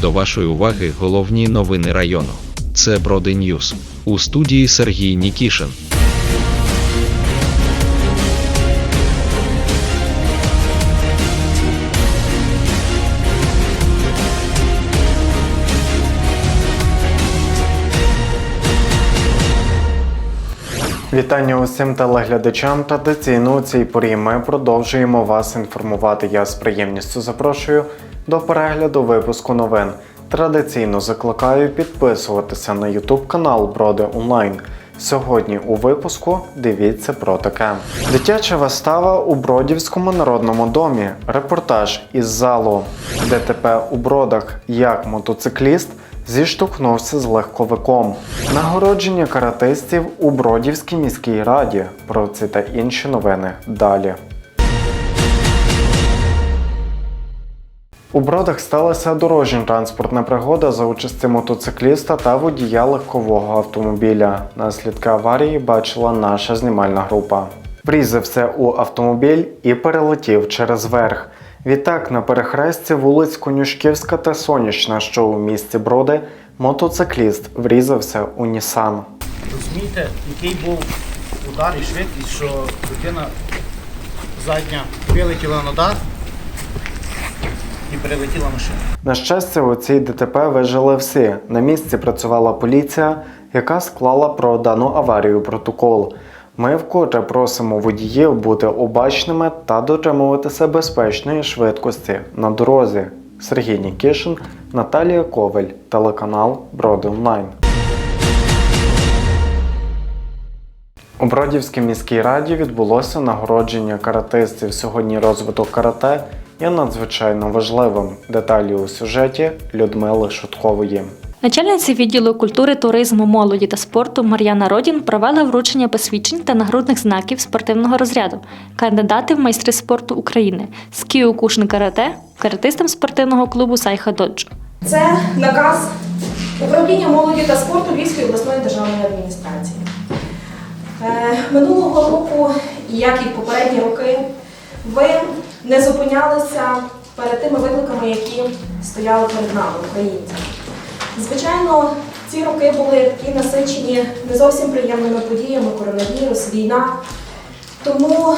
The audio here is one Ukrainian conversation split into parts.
До вашої уваги головні новини району. Це Броди Ньюс. У студії Сергій Нікішин. Вітання усім телеглядачам. Традиційно у цій порі ми продовжуємо вас інформувати. Я з приємністю запрошую до перегляду випуску новин. Традиційно закликаю підписуватися на YouTube канал Броди Онлайн. Сьогодні у випуску дивіться про таке: дитяча вистава у Бродівському народному домі. Репортаж із залу ДТП у Бродах. Як мотоцикліст зіштовхнувся з легковиком. Нагородження каратистів у Бродівській міській раді. Про це та інші новини далі. У Бродах сталася дорожньо-транспортна пригода за участі мотоцикліста та водія легкового автомобіля. Наслідки аварії бачила наша знімальна група. Врізався у автомобіль і перелетів через верх. Відтак на перехресті вулиць Конюшківська та Сонячна, що у місті Броди, мотоцикліст врізався у Нісан. Розумієте, який був удар і швидкість, що дитина задня вилетіла на дах і перелетіла машина. На щастя, у цій ДТП вижили всі. На місці працювала поліція, яка склала про дану аварію протокол. Ми вкотре просимо водіїв бути обачними та дотримуватися безпечної швидкості на дорозі. Сергій Нікішин, Наталія Коваль, телеканал Броди Онлайн. У Бродівській міській раді відбулося нагородження каратистів. Сьогодні розвиток карате є надзвичайно важливим. Деталі у сюжеті Людмили Шуткової. Начальниця відділу культури, туризму, молоді та спорту Мар'яна Родін провела вручення посвідчень та нагрудних знаків спортивного розряду кандидати в майстри спорту України з Кіокушин карате каратистам спортивного клубу Сайха Доджо. Це наказ управління молоді та спорту Львівської обласної державної адміністрації. Е, Минулого року, як і попередні роки, ви не зупинялися перед тими викликами, які стояли перед нами, українцями. Звичайно, ці роки були такі насичені не зовсім приємними подіями, коронавірус, війна. Тому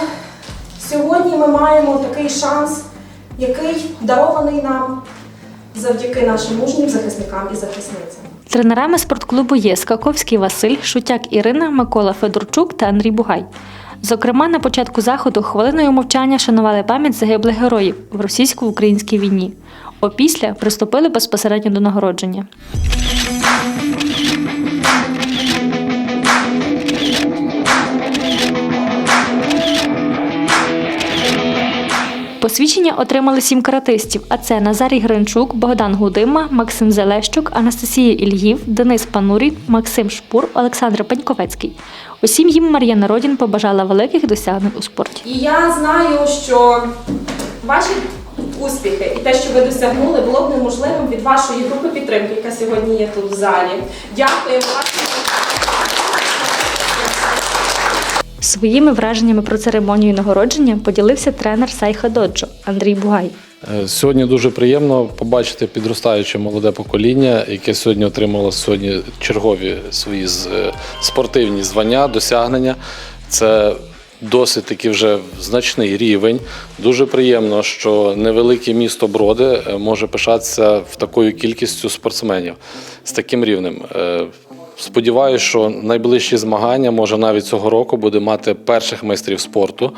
сьогодні ми маємо такий шанс, який дарований нам завдяки нашим мужнім захисникам і захисницям. Тренерами спортклубу є Скаковський Василь, Шутяк Ірина, Микола Федорчук та Андрій Бугай. Зокрема, на початку заходу хвилиною мовчання шанували пам'ять загиблих героїв в російсько-українській війні. Опісля приступили безпосередньо до нагородження. Посвідчення отримали сім каратистів, а це Назарій Гринчук, Богдан Гудима, Максим Зелещук, Анастасія Ільїв, Денис Панурій, Максим Шпур, Олександр Пеньковецький. Усім їм Мар'яна Родін побажала великих досягнень у спорті. І я знаю, що ваші успіхи і те, що ви досягнули, було б неможливим від вашої групи підтримки, яка сьогодні є тут в залі. Дякуємо вам. Своїми враженнями про церемонію нагородження поділився тренер Сайха Доджо Андрій Бугай. Е, Сьогодні дуже приємно побачити підростаюче молоде покоління, яке сьогодні отримало сьогодні чергові свої е, спортивні звання, досягнення. Це досить таки вже значний рівень. Дуже приємно, що невелике місто Броди е, може пишатися в такою кількістю спортсменів з таким рівнем. Сподіваюся, що найближчі змагання, може навіть цього року, буде мати перших майстрів спорту.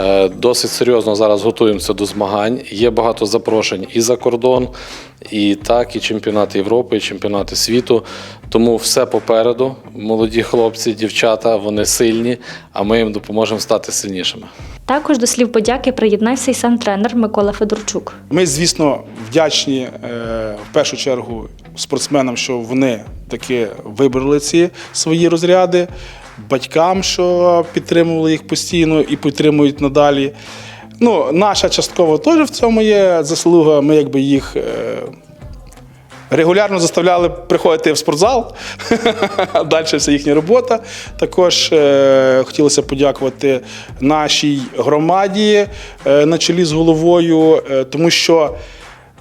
Е, Досить серйозно зараз готуємося до змагань. Є багато запрошень і за кордон, і так, і чемпіонати Європи, і чемпіонати світу. Тому все попереду. Молоді хлопці, дівчата, вони сильні, а ми їм допоможемо стати сильнішими. Також до слів подяки приєднався й сам тренер Микола Федорчук. Ми, звісно, вдячні е, в першу чергу спортсменам, що вони таки вибрали ці свої розряди, батькам, що підтримували їх постійно і підтримують надалі. Ну, наша частково теж в цьому є заслуга. Ми якби їх. Е, Регулярно заставляли приходити в спортзал. Далі все їхня робота. Також е, хотілося подякувати нашій громаді е, на чолі з головою, е, тому що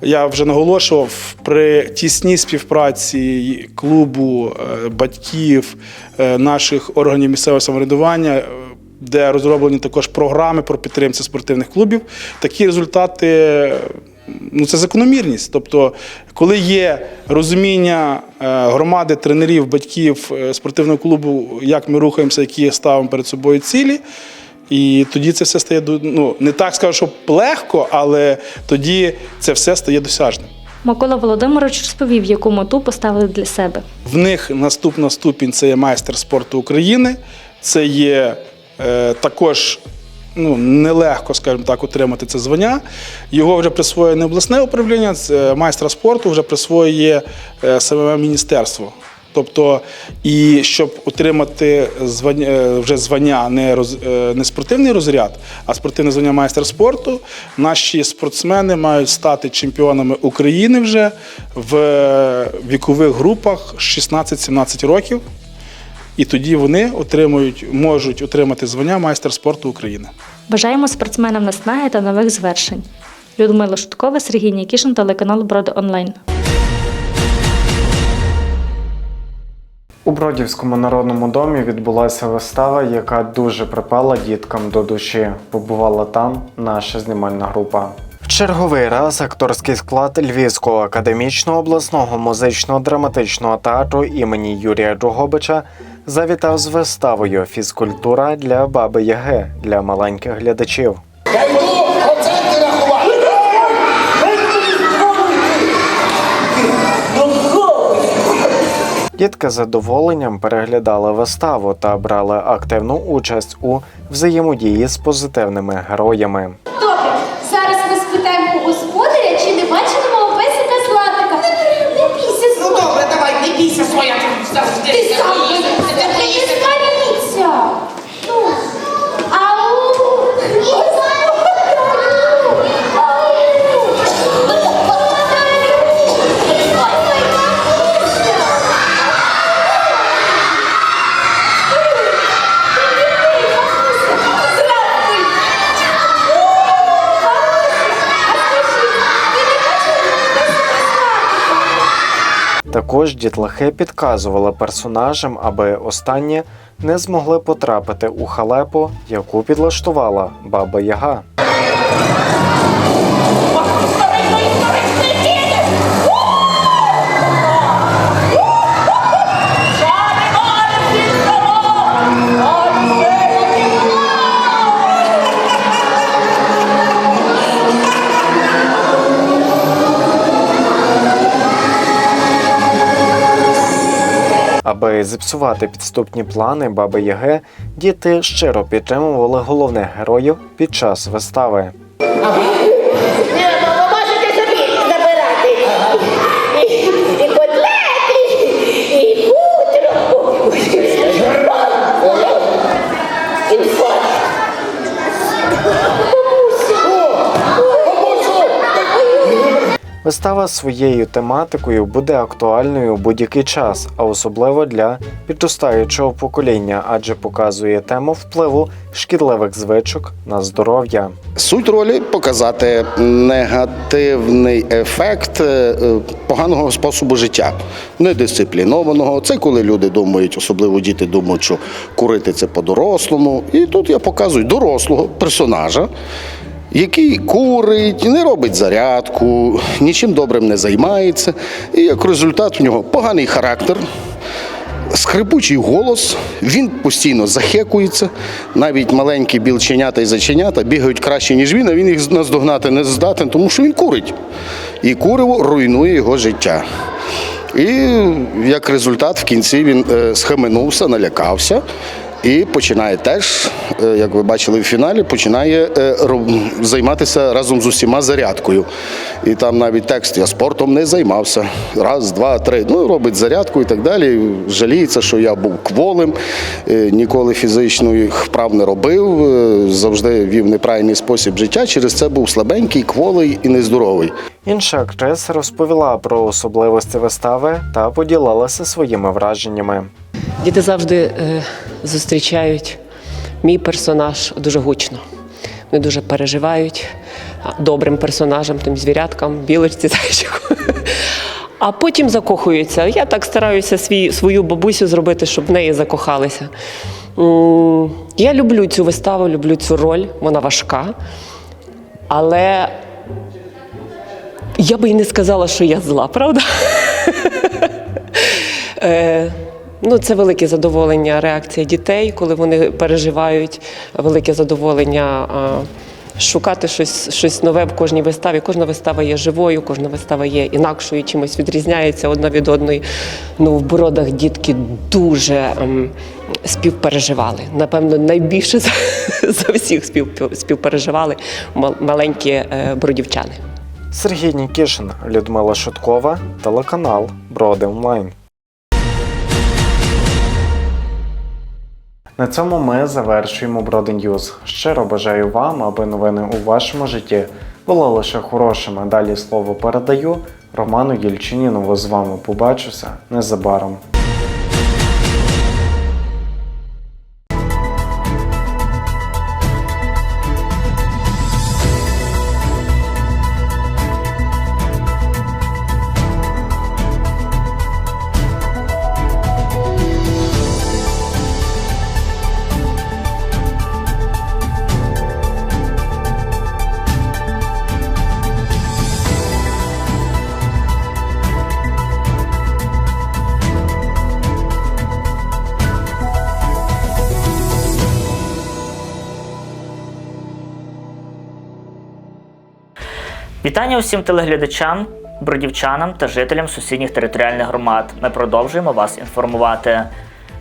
Я вже наголошував при тісній співпраці клубу, е, батьків, е, наших органів місцевого самоврядування, е, де розроблені також програми про підтримці спортивних клубів. Такі результати ну, це закономірність. Тобто, коли є розуміння громади, тренерів, батьків спортивного клубу, як ми рухаємося, які ставимо перед собою цілі. І тоді це все стає ну, не так скажу, що легко, але тоді це все стає досяжним. Микола Володимирович розповів, яку мету поставили для себе. В них наступна ступінь це є майстер спорту України. Це є е, також ну, нелегко, скажімо так, отримати це звання. Його вже присвоює не обласне управління, це майстра спорту вже присвоює е, саме міністерство. Тобто, і щоб отримати звання, е, вже звання не, роз, е, не спортивний розряд, а спортивне звання майстер спорту, наші спортсмени мають стати чемпіонами України вже в вікових групах 16-17 років. І тоді вони отримують, можуть отримати звання майстер спорту України. Бажаємо спортсменам наснаги та нових звершень. Людмила Шуткова, Сергій Нікішин, телеканал Броди Онлайн. У Бродівському народному домі відбулася вистава, яка дуже припала діткам до душі. Побувала там наша знімальна група. В черговий раз акторський склад Львівського академічного обласного музично-драматичного театру імені Юрія Джугобича завітав з виставою Фізкультура для баби Яги для маленьких глядачів. Дітки з задоволенням переглядали виставу та брали активну участь у взаємодії з позитивними героями. Також дітлахи підказували персонажам, аби останні не змогли потрапити у халепу, яку підлаштувала баба Яга. Зіпсувати підступні плани баби Яге, діти щиро підтримували головних героїв під час вистави. Вистава своєю тематикою буде актуальною у будь-який час, а особливо для підростаючого покоління, адже показує тему впливу шкідливих звичок на здоров'я. Суть ролі показати негативний ефект е, поганого способу життя, недисциплінованого. Це коли люди думають, особливо діти думають, що курити це по-дорослому. І тут я показую дорослого персонажа, який курить, не робить зарядку, нічим добрим не займається. І як результат в нього поганий характер. Скрипучий голос, він постійно захекується. Навіть маленькі білченята і заченята бігають краще, ніж він, а він їх наздогнати не здатен, тому що він курить. І куриво руйнує його життя. І як результат, в кінці він е, схаменувся, налякався. І починає теж, е, як ви бачили в фіналі, починає е, займатися разом з усіма зарядкою. І там навіть текст я спортом не займався. Раз, два, три. Ну, робить зарядку і так далі. Жаліється, що я був кволим, е, ніколи фізичних вправ не робив, завжди вів неправильний спосіб життя. Через це був слабенький, кволий і нездоровий. Інша актриса розповіла про особливості вистави та поділилася своїми враженнями. Діти завжди е, зустрічають мій персонаж дуже гучно. Вони дуже переживають, добрим персонажам, тим звіряткам, білочці, зайчику. А потім закохуються. Я так стараюся свій, свою бабусю зробити, щоб в неї закохалися. Я люблю цю виставу, люблю цю роль, вона важка. Але я би і не сказала, що я зла, правда? Е, Ну, це велике задоволення реакція дітей, коли вони переживають, велике задоволення шукати щось, щось нове в кожній виставі. Кожна вистава є живою, кожна вистава є інакшою, чимось відрізняється одна від одної. Ну, в бородах дітки дуже ем, співпереживали. Напевно, найбільше за, за всіх спів, співпереживали маленькі е, бродівчани. Сергій Нікішин, Людмила Шуткова, телеканал Броди Онлайн. На цьому ми завершуємо Броди Ньюз. Щиро бажаю вам, аби новини у вашому житті були лише хорошими. Далі слово передаю Роману Єльчинінову. З вами побачуся незабаром. Вітання усім телеглядачам, бродівчанам та жителям сусідніх територіальних громад. Ми продовжуємо вас інформувати.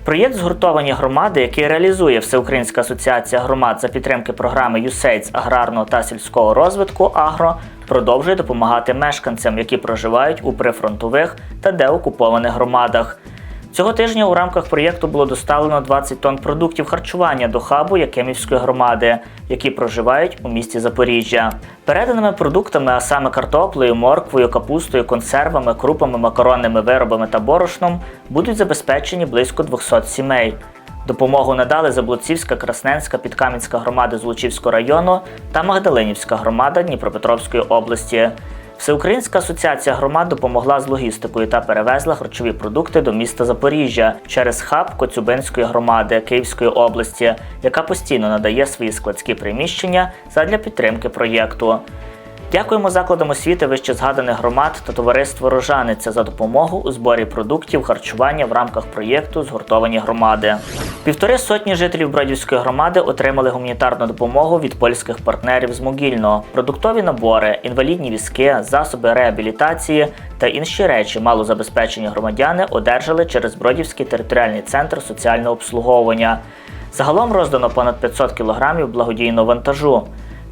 Проєкт згуртовані громади, який реалізує Всеукраїнська асоціація громад за підтримки програми з аграрного та сільського розвитку Агро, продовжує допомагати мешканцям, які проживають у прифронтових та деокупованих громадах. Цього тижня у рамках проєкту було доставлено 20 тонн продуктів харчування до хабу Якимівської громади, які проживають у місті Запоріжжя. Переданими продуктами, а саме картоплею, морквою, капустою, консервами, крупами, макаронними виробами та борошном, будуть забезпечені близько 200 сімей. Допомогу надали Заблоцівська, Красненська, Підкам'янська громади Злочівського району та Магдалинівська громада Дніпропетровської області. Всеукраїнська асоціація громад допомогла з логістикою та перевезла харчові продукти до міста Запоріжжя через хаб Коцюбинської громади Київської області, яка постійно надає свої складські приміщення задля підтримки проєкту. Дякуємо закладам освіти вище згаданих громад та товариству Рожаниця за допомогу у зборі продуктів харчування в рамках проєкту Згуртовані громади. Півтори сотні жителів Бродівської громади отримали гуманітарну допомогу від польських партнерів з Могільного, продуктові набори, інвалідні візки, засоби реабілітації та інші речі малозабезпечені громадяни одержали через Бродівський територіальний центр соціального обслуговування. Загалом роздано понад 500 кілограмів благодійного вантажу.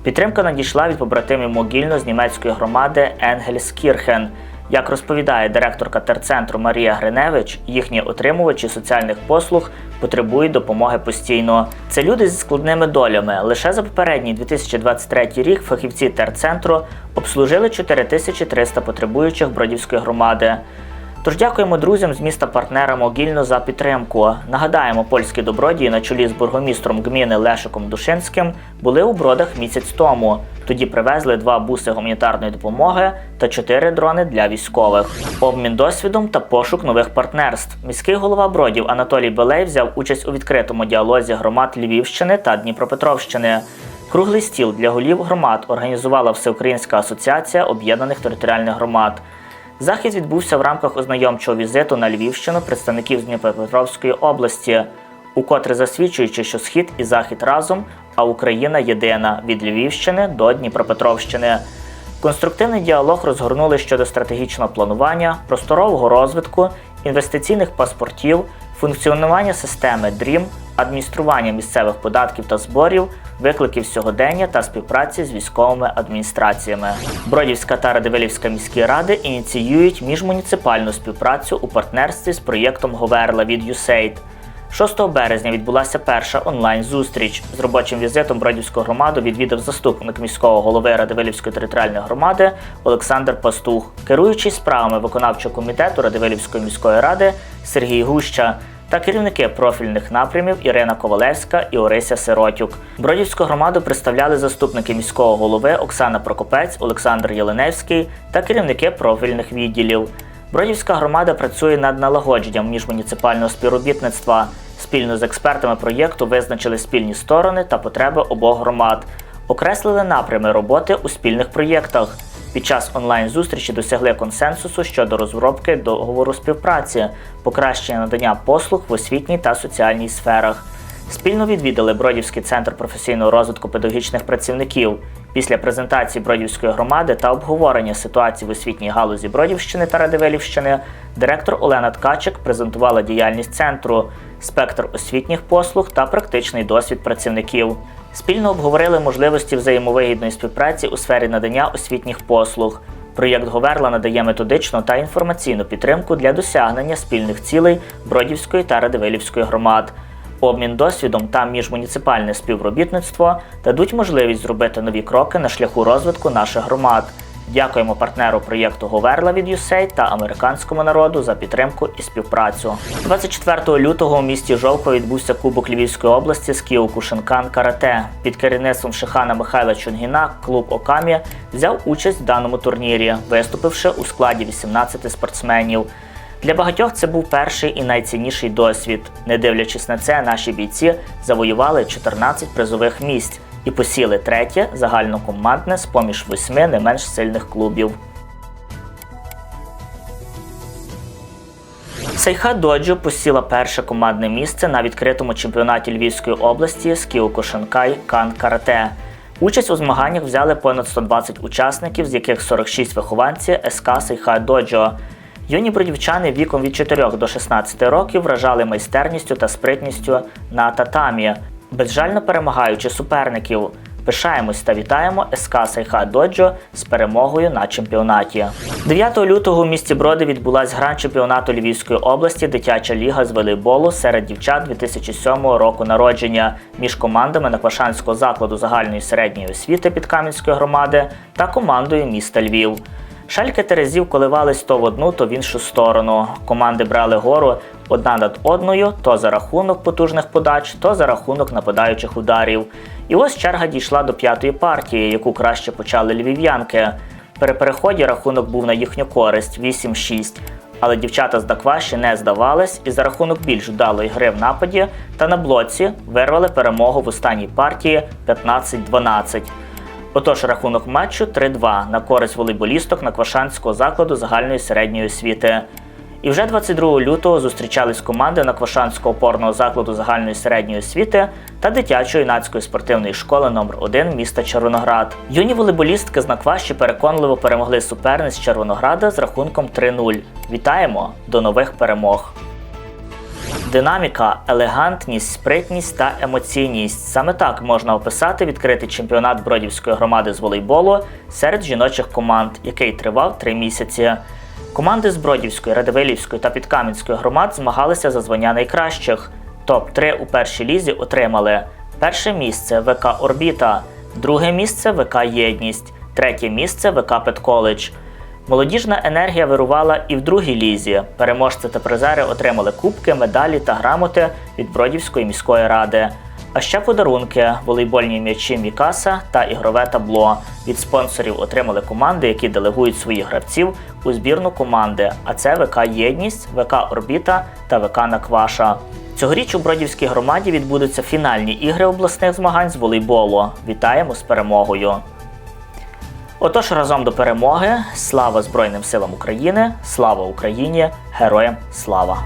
Підтримка надійшла від побратимів Могільно з німецької громади Енгельскірхен. Як розповідає директорка терцентру Марія Гриневич, їхні отримувачі соціальних послуг потребують допомоги постійно. Це люди зі складними долями. Лише за попередній 2023 рік фахівці терцентру обслужили 4300 потребуючих Бродівської громади. Тож дякуємо друзям з міста партнера Могільно за підтримку. Нагадаємо, польські добродії на чолі з бургомістром гміни Лешиком Душинським були у бродах місяць тому. Тоді привезли два буси гуманітарної допомоги та чотири дрони для військових. Обмін досвідом та пошук нових партнерств. Міський голова бродів Анатолій Белей взяв участь у відкритому діалозі громад Львівщини та Дніпропетровщини. Круглий стіл для голів громад організувала Всеукраїнська асоціація об'єднаних територіальних громад. Захід відбувся в рамках ознайомчого візиту на Львівщину представників з Дніпропетровської області, укотре засвідчуючи, що схід і захід разом, а Україна єдина від Львівщини до Дніпропетровщини. Конструктивний діалог розгорнули щодо стратегічного планування, просторового розвитку, інвестиційних паспортів, функціонування системи DREAM, адміністрування місцевих податків та зборів, викликів сьогодення та співпраці з військовими адміністраціями. Бродівська та Радивилівська міські ради ініціюють міжмуніципальну співпрацю у партнерстві з проєктом Говерла від USAID. 6 березня відбулася перша онлайн-зустріч. З робочим візитом Бродівську громаду відвідав заступник міського голови Радивилівської територіальної громади Олександр Пастух, керуючий справами виконавчого комітету Радивилівської міської ради Сергій Гуща. Та керівники профільних напрямів Ірина Ковалевська і Орися Сиротюк. Бродівську громаду представляли заступники міського голови Оксана Прокопець, Олександр Єленевський та керівники профільних відділів. Бродівська громада працює над налагодженням міжмуніципального співробітництва. Спільно з експертами проєкту визначили спільні сторони та потреби обох громад, окреслили напрями роботи у спільних проєктах. Під час онлайн-зустрічі досягли консенсусу щодо розробки договору співпраці, покращення надання послуг в освітній та соціальній сферах. Спільно відвідали Бродівський центр професійного розвитку педагогічних працівників. Після презентації Бродівської громади та обговорення ситуації в освітній галузі Бродівщини та Радивилівщини директор Олена Ткачик презентувала діяльність центру, спектр освітніх послуг та практичний досвід працівників. Спільно обговорили можливості взаємовигідної співпраці у сфері надання освітніх послуг. Проєкт Говерла надає методичну та інформаційну підтримку для досягнення спільних цілей Бродівської та Радивилівської громад. Обмін досвідом та міжмуніципальне співробітництво дадуть можливість зробити нові кроки на шляху розвитку наших громад. Дякуємо партнеру проєкту Говерла від USAID та американському народу за підтримку і співпрацю. 24 лютого у місті Жовко відбувся Кубок Львівської області з Кіокушинкан Карате. Під керівництвом Шихана Михайла Чунгіна клуб Окамі взяв участь в даному турнірі, виступивши у складі 18 спортсменів. Для багатьох це був перший і найцінніший досвід. Не дивлячись на це, наші бійці завоювали 14 призових місць і посіли третє загальнокомандне з поміж восьми не менш сильних клубів. Сайха Доджо посіла перше командне місце на відкритому чемпіонаті Львівської області з Кіокушинкай Кан Карате. Участь у змаганнях взяли понад 120 учасників, з яких 46 вихованці СК Сайха Доджо. Юні бродівчани віком від 4 до 16 років вражали майстерністю та спритністю на татамі, безжально перемагаючи суперників. Пишаємось та вітаємо СК Сайха Доджо з перемогою на чемпіонаті. 9 лютого у місті Броди відбулась гран чемпіонату Львівської області Дитяча ліга з волейболу серед дівчат 2007 року народження між командами Наквашанського закладу загальної середньої освіти Підкам'янської громади та командою міста Львів. Шальки Терезів коливались то в одну, то в іншу сторону. Команди брали гору одна над одною, то за рахунок потужних подач, то за рахунок нападаючих ударів. І ось черга дійшла до п'ятої партії, яку краще почали львів'янки. При переході рахунок був на їхню користь 8-6. Але дівчата з Дакваші не здавались і за рахунок більш вдалої гри в нападі та на блоці вирвали перемогу в останній партії 15-12. Отож, рахунок матчу 3-2 на користь волейболісток Наквашанського закладу загальної середньої освіти. І вже 22 лютого зустрічались команди Наквашанського опорного закладу загальної середньої освіти та дитячо-юнацької спортивної школи номер 1 міста Червоноград. Юні волейболістки з Накваші переконливо перемогли суперниць Червонограда з рахунком 3-0. Вітаємо! До нових перемог! Динаміка, елегантність, спритність та емоційність. Саме так можна описати відкритий чемпіонат Бродівської громади з волейболу серед жіночих команд, який тривав три місяці. Команди з Бродівської, Радивилівської та Підкам'янської громад змагалися за звання найкращих. Топ-3 у першій лізі отримали перше місце ВК Орбіта, друге місце ВК Єдність, третє місце ВК Петколедж. Молодіжна енергія вирувала і в другій лізі. Переможці та призери отримали кубки, медалі та грамоти від Бродівської міської ради. А ще подарунки, волейбольні м'ячі Мікаса та ігрове табло. Від спонсорів отримали команди, які делегують своїх гравців у збірну команди. А це ВК Єдність, ВК Орбіта та ВК Накваша. Цьогоріч у Бродівській громаді відбудуться фінальні ігри обласних змагань з волейболу. Вітаємо з перемогою! Отож, разом до перемоги. Слава Збройним силам України! Слава Україні! Героям слава!